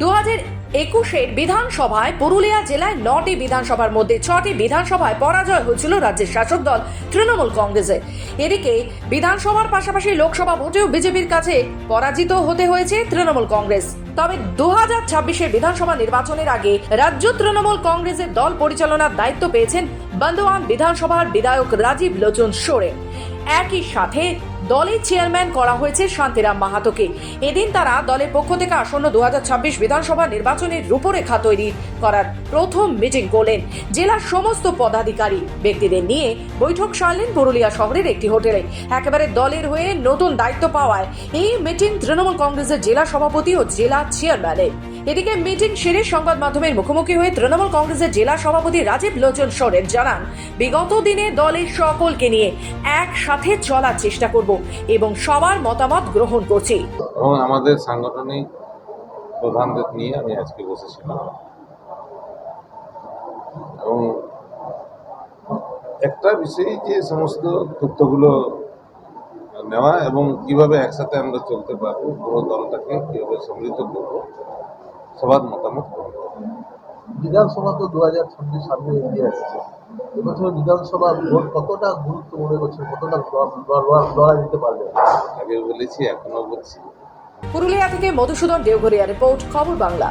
দু হাজার একুশের বিধানসভায় পুরুলিয়া জেলায় নটি বিধানসভার মধ্যে ছটি বিধানসভায় পরাজয় হয়েছিল রাজ্যের শাসক দল তৃণমূল কংগ্রেসের এদিকে বিধানসভার পাশাপাশি লোকসভা ভোটেও বিজেপির কাছে পরাজিত হতে হয়েছে তৃণমূল কংগ্রেস। তবে দু হাজার ছাব্বিশের বিধানসভা নির্বাচনের আগে রাজ্য তৃণমূল কংগ্রেসের দল পরিচালনার দায়িত্ব পেয়েছেন বন্দোয়ান বিধানসভার বিধায়ক রাজীব লোচন সোরেন একই সাথে দলের চেয়ারম্যান করা হয়েছে শান্তিরাম মাহাতোকে। এদিন তারা দলের পক্ষ থেকে আসন্ন দু হাজার ছাব্বিশ বিধানসভা নির্বাচনের রূপরেখা তৈরি করার প্রথম মিটিং করলেন জেলার সমস্ত পদাধিকারী। ব্যক্তিদের নিয়ে বৈঠক সারলেন পুরুলিয়া শহরের একটি হোটেলে। একেবারে দলের হয়ে নতুন দায়িত্ব পাওয়ায় এই মিটিং তৃণমূল কংগ্রেসের জেলা সভাপতি ও জেলা চেয়ারম্যানের। এদিকে মিটিং সেরে সংবাদ মাধ্যমের মুখোমুখি হয়ে তৃণমূল কংগ্রেসের জেলা সভাপতি রাজীব লোচন সোরেন জানান, বিগত দিনে দলের সকলকে নিয়ে একসাথে চলার চেষ্টা করব এবং সবার মতামত গ্রহণ করছি। আমাদের সাংগঠনিক প্রধানদের নিয়ে আমি আজকে বসেছিলাম এবং একটা বিষয় যে সমস্ত তথ্যগুলো নেওয়া এবং কীভাবে একসাথে আমরা চলতে পারব পুরো দলটাকে কীভাবে সমৃদ্ধ করব সবার মতামত করব। বিধানসভা তো দু হাজার ছাব্বিশ সামনে এগিয়ে আসছে এবছর বিধানসভা ভোট কতটা গুরুত্ব মনে করছে কতটা লড়াই দিতে পারবে? আগে বলেছি এখনও বলছি। পুরুলিয়া থেকে মধুসূদন দেওঘরিয়া রিপোর্ট খবর বাংলা।